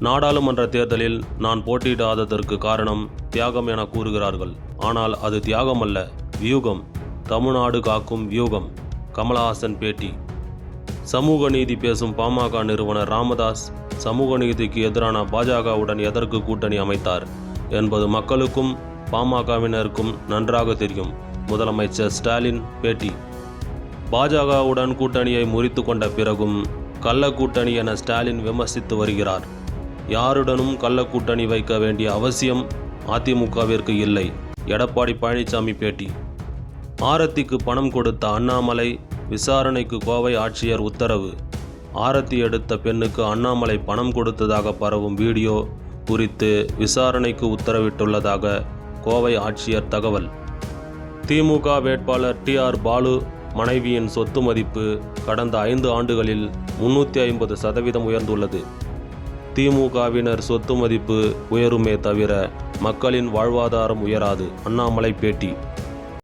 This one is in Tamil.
நாடாளுமன்ற தேர்தலில் நான் போட்டியிடாததற்கு காரணம் தியாகம் என கூறுகிறார்கள். ஆனால் அது தியாகம் அல்ல வியூகம். தமிழ்நாடு காக்கும் வியூகம். கமலஹாசன் பேட்டி. சமூக நீதி பேசும் பாமக நிறுவனர் ராமதாஸ் சமூக நீதிக்கு எதிரான பாஜகவுடன் எதற்கு கூட்டணி அமைத்தார் என்பது மக்களுக்கும் பாமகவினருக்கும் நன்றாக தெரியும். முதலமைச்சர் ஸ்டாலின் பேட்டி. பாஜகவுடன் கூட்டணியை முறித்து கொண்ட பிறகும் கள்ள கூட்டணி என ஸ்டாலின் விமர்சித்து வருகிறார். யாருடனும் கள்ளக்கூட்டணி வைக்க வேண்டிய அவசியம் அதிமுகவிற்கு இல்லை. எடப்பாடி பழனிசாமி பேட்டி. ஆரத்திக்கு பணம் கொடுத்த அண்ணாமலை விசாரணைக்கு கோவை ஆட்சியர் உத்தரவு. ஆரத்தி எடுத்த பெண்ணுக்கு அண்ணாமலை பணம் கொடுத்ததாக பரவும் வீடியோ குறித்து விசாரணைக்கு உத்தரவிட்டுள்ளதாக கோவை ஆட்சியர் தகவல். திமுக வேட்பாளர் டி ஆர் பாலு மனைவியின் சொத்து மதிப்பு கடந்த ஐந்து ஆண்டுகளில் முன்னூற்றி ஐம்பது சதவீதம் உயர்ந்துள்ளது. திமுகவினர் சொத்து மதிப்பு உயருமே தவிர மக்களின் வாழ்வாதாரம் உயராது. அண்ணாமலை பேட்டி